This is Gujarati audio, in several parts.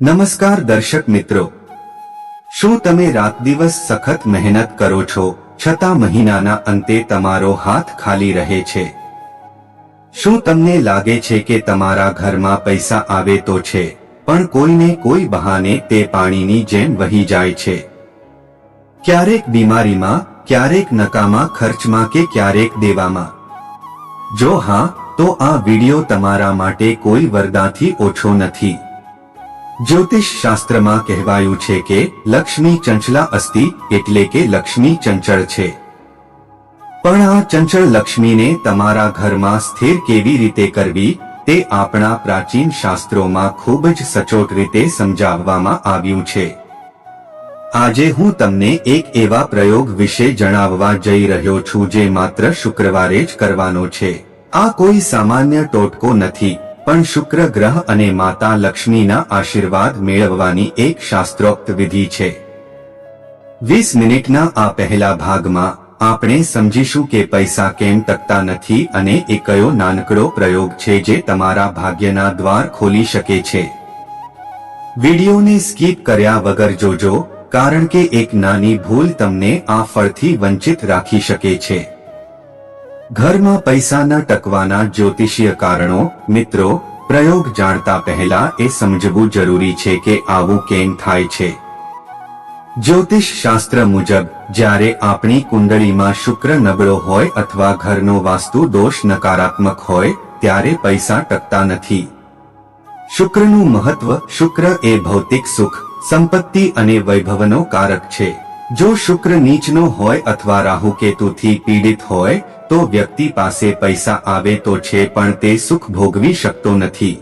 નમસ્કાર દર્શક મિત્રો. શું તમે રાત દિવસ સખત મહેનત કરો છો, છતાં મહિનાના અંતે તમારો હાથ ખાલી રહે છે? શું તમને લાગે છે કે તમારા ઘરમાં પૈસા આવે તો છે, પણ કોઈને કોઈ બહાને તે પાણીની જેમ વહી જાય છે? ક્યારેક બીમારીમાં, ક્યારેક નકામા ખર્ચમાં કે ક્યારેક દેવામાં? જો હા, તો આ વિડિયો તમારા માટે કોઈ વરદાથી ઓછો નથી. જ્યોતિષ શાસ્ત્રમાં કહેવાયું છે કે લક્ષ્મી ચંચલા અસ્તિ એટલે કે લક્ષ્મી ચંચળ છે. પણ આ ચંચળ લક્ષ્મીને તમારા ઘરમાં સ્થિર કેવી રીતે કરવી તે આપણા પ્રાચીન શાસ્ત્રોમાં ખૂબ જ સચોટ રીતે સમજાવવામાં આવ્યું છે. આજે હું તમને એક એવા પ્રયોગ વિશે જણાવવા જઈ રહ્યો છું જે માત્ર શુક્રવારે જ કરવાનો છે. આ કોઈ સામાન્ય ટોટકો નથી. પણ શુક્ર ગ્રહ અને માતા લક્ષ્મીના આશીર્વાદ મેળવવાની એક શાસ્ત્રોક્ત વિધિ છે. વીસ મિનિટના આ પહેલા ભાગમાં આપણે સમજીશું કે પૈસા કેમ ટકતા નથી અને એ કયો નાનકડો પ્રયોગ છે જે તમારા ભાગ્યના દ્વાર ખોલી શકે છે. વિડીયોને સ્કીપ કર્યા વગર જોજો, કારણ કે એક નાની ભૂલ તમને આ ફળથી વંચિત રાખી શકે છે. ઘરમાં પૈસા ન ટકવાના જ્યોતિષીય કારણો, મિત્રો, પ્રયોગ જાણતા પહેલા એ સમજવું જરૂરી છે કે આવું કેમ થાય છે. જ્યોતિષ શાસ્ત્ર મુજબ, જ્યારે આપણી કુંડળીમાં શુક્ર નબળો હોય અથવા ઘરનો વાસ્તુ દોષ નકારાત્મક હોય, ત્યારે પૈસા ટકતા નથી. શુક્રનું મહત્વ, શુક્ર એ ભૌતિક સુખ, સંપત્તિ અને વૈભવનો કારક છે. જો શુક્ર નીચનો હોય અથવા રાહુ કેતુથી પીડિત હોય તો વ્યક્તિ પાસે પૈસા આવે તો છે પણ તે સુખ ભોગવી શકતો નથી.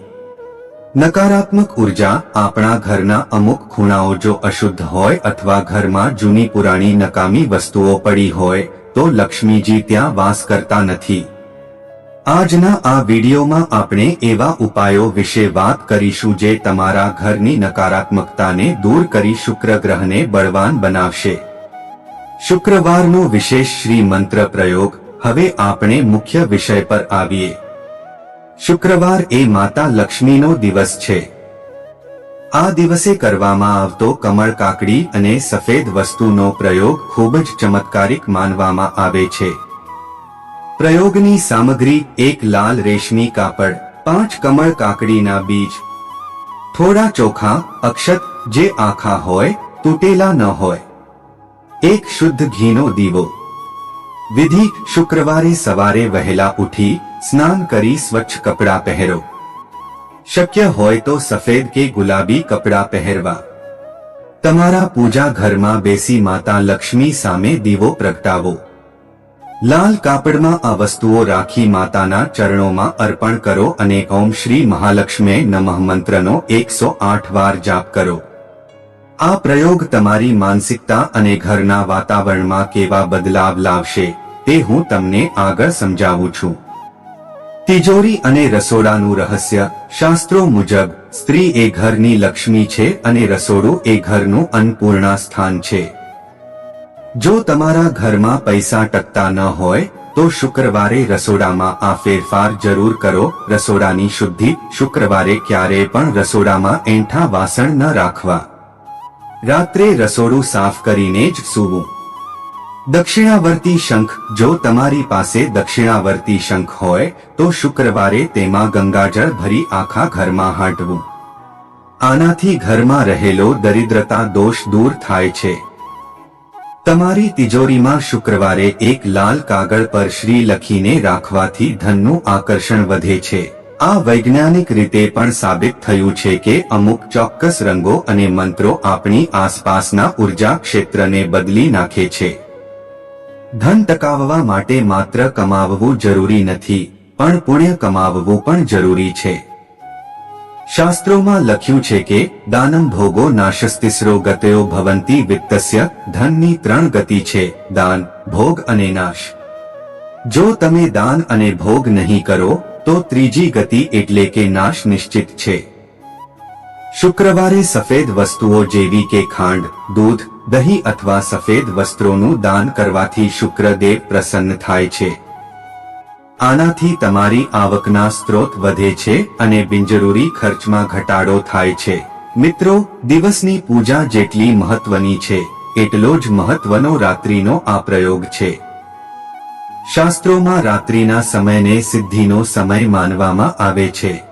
નકારાત્મક ઊર્જા આપણા ઘરના અમુક ખૂણાઓ જો અશુદ્ધ હોય અથવા ઘરમાં જૂની પુરાણી નકામી વસ્તુઓ પડી હોય, તો લક્ષ્મીજી ત્યાં વાસ કરતા નથી. આજના આ વિડીયોમાં આપણે એવા ઉપાયો વિશે વાત કરીશું જે તમારા ઘરની નકારાત્મકતાને દૂર કરી શુક્ર ગ્રહને બળવાન બનાવશે. શુક્રવારનો વિશેષ શ્રી મંત્ર પ્રયોગ હવે આપણે મુખ્ય વિષય પર આવીએ. શુક્રવાર એ માતા લક્ષ્મીનો દિવસ છે. આ દિવસે કરવામાં આવતો કમળ કાકડી અને સફેદ વસ્તુનો પ્રયોગ ખૂબ જ ચમત્કારિક માનવામાં આવે છે. પ્રયોગની સામગ્રી એક લાલ રેશમી કાપડ, પાંચ કમળ કાકડીના બીજ, થોડા ચોખા, અક્ષત, જે આખા હોય, તૂટેલા ન હોય. એક શુદ્ધ ઘીનો દીવો. વિધિ શુક્રવારે સવારે વહેલા ઉઠી સ્નાન કરી સ્વચ્છ કપડાં પહેરો. શક્ય હોય તો સફેદ કે ગુલાબી કપડાં પહેરવા. તમારા પૂજા ઘરમાં બેસી માતા લક્ષ્મી સામે દીવો પ્રગટાવો. લાલ કાપડમાં આ વસ્તુઓ રાખી માતાના ચરણોમાં અર્પણ કરો અને ઓમ શ્રી મહાલક્ષ્મી નમઃ મંત્રનો એકસો આઠ વાર જાપ કરો. આ પ્રયોગ તમારી માનસિકતા અને ઘરના વાતાવરણમાં કેવા બદલાવ લાવશે? તે હું તમને આગળ સમજાવું છું. તિજોરી અને રસોડાનું રહસ્ય શાસ્ત્રો મુજબ, સ્ત્રી એ ઘરની લક્ષ્મી છે અને રસોડું એ ઘરનું અન્નપૂર્ણા સ્થાન છે. જો તમારા ઘરમાં પૈસા ટકતા ન હોય, તો શુક્રવારે રસોડામાં આ ફેરફાર જરૂર કરો. રસોડાની શુદ્ધિ શુક્રવારે ક્યારેય પણ રસોડામાં એંઠા વાસણ ન રાખવા. રાત્રે રસોડું સાફ કરીને જ સૂવું. દક્ષિણાવર્તી શંખ, જો તમારી પાસે દક્ષિણાવર્તી શંખ હોય, તો શુક્રવારે તેમાં ગંગાજળ ભરી આખા ઘરમાં હાંટવું. આનાથી ઘરમાં રહેલો દરિદ્રતા દોષ દૂર થાય છે. તમારી તિજોરીમાં શુક્રવારે એક લાલ કાગળ પર શ્રી લખીને રાખવાથી ધનનું આકર્ષણ વધે છે. આ વૈજ્ઞાનિક રીતે પણ સાબિત થયું છે કે અમુક ચોક્કસ રંગો અને મંત્રો આપણી આસપાસના ઊર્જા ક્ષેત્રને બદલી નાખે છે. ધન ટકાવવા માટે માત્ર કમાવવું જરૂરી નથી, પણ પુણ્ય કમાવવું પણ જરૂરી છે. શાસ્ત્રોમાં લખ્યું છે કે, દાનમ ભોગો નાશસ્તિસરો ગતયો ભવંતી વિત્તસ્ય, ધનની ત્રણ ગતિ છે, દાન, ભોગ અને નાશ. જો તમે દાન અને ભોગ નહીં કરો, તો ત્રીજી ગતિ એટલે કે નાશ નિશ્ચિત છે. શુક્રવારે સફેદ વસ્તુઓ જેવી કે ખાંડ, દૂધ દહીં અથવા સફેદ વસ્ત્રોનું દાન કરવાથી શુક્રદેવ પ્રસન્ન થાય છે. આનાથી તમારી આવકના સ્ત્રોત વધે છે અને બિનજરૂરી ખર્ચમાં ઘટાડો થાય છે. મિત્રો, દિવસની પૂજા જેટલી મહત્વની છે, એટલો જ મહત્વનો રાત્રિનો આ પ્રયોગ છે. શાસ્ત્રોમાં રાત્રિના સમયને સિદ્ધિનો સમય માનવામાં આવે છે.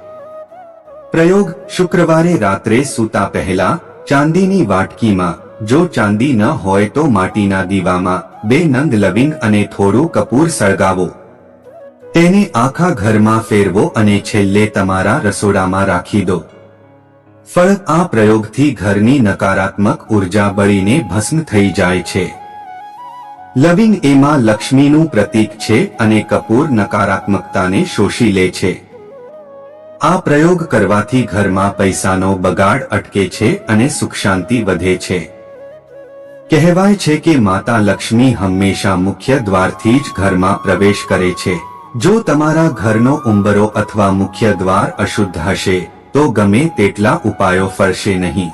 પ્રયોગ શુક્રવારે રાત્રે સૂતા પહેલા ચાંદીની વાટકીમાં જો ચાંદી ન હોય તો માટીના દીવામાં બે નંગ લવિંગ અને થોડું કપૂર સળગાવો. તેને આખા ઘરમાં ફેરવો અને છેલ્લે તમારા રસોડામાં રાખી દો. ફળ આ પ્રયોગથી ઘરની નકારાત્મક ઊર્જા બળીને ભસ્મ થઈ જાય છે. લવિંગ એમાં લક્ષ્મીનું પ્રતીક છે અને કપૂર નકારાત્મકતાને શોષી લે છે. આ પ્રયોગ કરવાથી ઘરમાં પૈસાનો બગાડ અટકે છે અને સુખ શાંતિ વધે છે. કહેવાય છે કે માતા લક્ષ્મી હંમેશા મુખ્ય દ્વારથી જ ઘરમાં પ્રવેશ કરે છે. જો તમારા ઘરનો ઉંબરો અથવા મુખ્ય દ્વાર અશુદ્ધ હશે, તો ગમે તેટલા ઉપાયો ફરશે નહીં.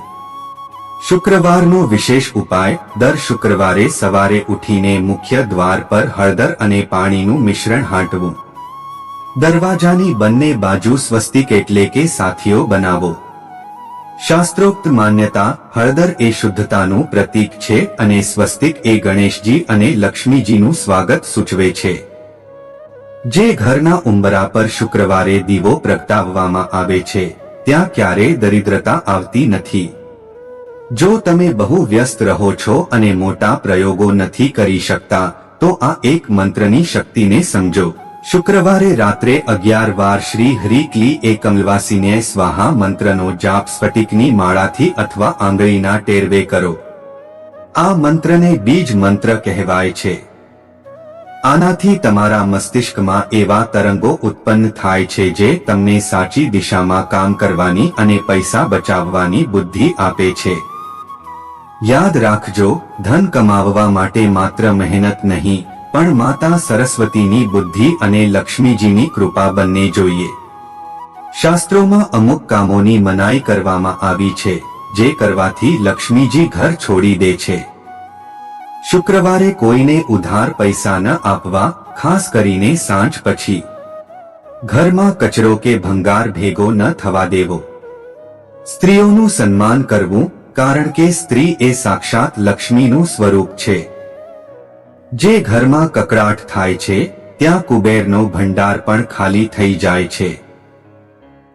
શુક્રવારનો વિશેષ ઉપાય, દર શુક્રવારે સવારે ઉઠીને મુખ્ય દ્વાર પર હળદર અને પાણીનું મિશ્રણ હાંટવું. દરવાજાની બંને બાજુ સ્વસ્તિક એટલે કે સાથીઓ બનાવો. શાસ્ત્રોક્ત માન્યતા હળદર એ શુદ્ધતાનું પ્રતીક છે અને સ્વસ્તિક એ ગણેશજી અને લક્ષ્મીજીનું સ્વાગત સૂચવે છે. જે ઘરના ઉંબરા પર શુક્રવારે દીવો પ્રગટાવવામાં આવે છે, ત્યાં ક્યારેય દરિદ્રતા આવતી નથી. જો તમે બહુ વ્યસ્ત રહો છો અને મોટા પ્રયોગો નથી કરી શકતા, તો આ એક મંત્રની શક્તિને સમજો શુક્રવારે રાત્રે અગિયાર વાર શ્રી હરિકલી એકમલવાસીને સ્વાહા મંત્રનો જાપ સ્ફટિકની માળાથી અથવા આંગળીના ટેરવે કરો. આ મંત્રને બીજ મંત્ર કહેવાય છે. આનાથી તમારા મસ્તિષ્કમાં એવા તરંગો ઉત્પન્ન થાય છે જે તમને સાચી દિશામાં કામ કરવાની અને પૈસા બચાવવાની બુદ્ધિ આપે છે. યાદ રાખજો, ધન કમાવવા માટે માત્ર મહેનત નહીં પણ માતા સરસ્વતીની બુદ્ધિ અને લક્ષ્મીજીની કૃપા બંને જોઈએ. શાસ્ત્રોમાં અમુક કામોની મનાઈ કરવામાં આવી છે, જે કરવાથી લક્ષ્મીજી ઘર છોડી દે છે. શુક્રવારે કોઈને ઉધાર પૈસા ન આપવા, ખાસ કરીને સાંજ પછી. ઘરમાં કચરો કે ભંગાર ભેગો ન થવા દેવો. સ્ત્રીઓનું સન્માન કરવું, કારણ કે સ્ત્રી એ સાક્ષાત લક્ષ્મીનું સ્વરૂપ છે. જે ઘરમાં કકડાટ થાય છે, ત્યાં કુબેરનો ભંડાર પણ ખાલી થઈ જાય છે.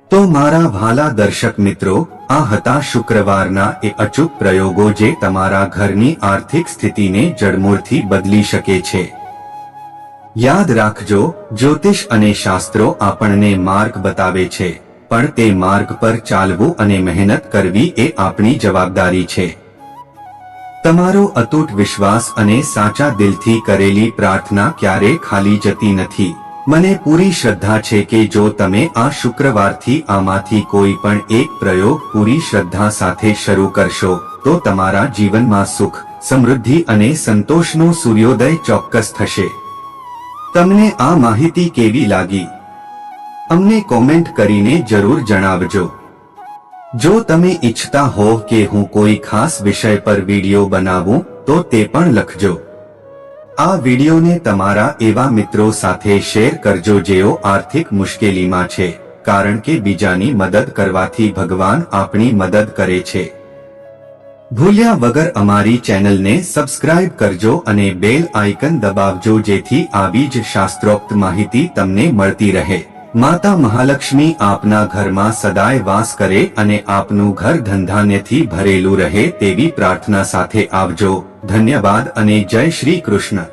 તો મારા ભાલા દર્શક મિત્રો, આ હતા શુક્રવારના એ અચૂક પ્રયોગો જે તમારા ઘરની આર્થિક સ્થિતિને જડમૂળથી બદલી શકે છે. યાદ રાખજો, જ્યોતિષ અને શાસ્ત્રો આપણને માર્ગ બતાવે છે, પણ તે માર્ગ પર ચાલવું અને મહેનત કરવી એ આપણી જવાબદારી છે. તમારો અતૂટ વિશ્વાસ અને સાચા દિલથી કરેલી પ્રાર્થના ક્યારે ખાલી જતી નથી. મને પૂરી શ્રદ્ધા છે કે જો તમે આ શુક્રવારથી આમાંથી કોઈ પણ એક પ્રયોગ પૂરી શ્રદ્ધા સાથે શરૂ કરશો, તો તમારા જીવનમાં સુખ, સમૃદ્ધિ અને સંતોષનો સૂર્યોદય ચોક્કસ થશે. તમને આ માહિતી કેવી લાગી? અમને કોમેન્ટ કરીને જરૂર જણાવજો. જો તમે ઈચ્છતા હો કે હું કોઈ ખાસ વિષય પર વીડિયો બનાવું, તો તે પણ લખજો. આ વિડીયોને તમારા એવા મિત્રો સાથે શેર કરજો જેઓ આર્થિક મુશ્કેલીમાં છે, કારણ કે બીજાની મદદ કરવાથી ભગવાન આપણી મદદ કરે છે. ભૂલ્યા વગર અમારી ચેનલને સબસ્ક્રાઇબ કરજો અને બેલ આઇકન દબાવજો જેથી આવી જ શાસ્ત્રોક્ત માહિતી તમને મળતી રહે. માતા મહાલક્ષ્મી આપના ઘરમાં સદાય વાસ કરે અને આપનું ઘર ધંધાનેથી ભરેલું રહે તેવી પ્રાર્થના સાથે આવજો. ધન્યવાદ અને જય શ્રી કૃષ્ણ.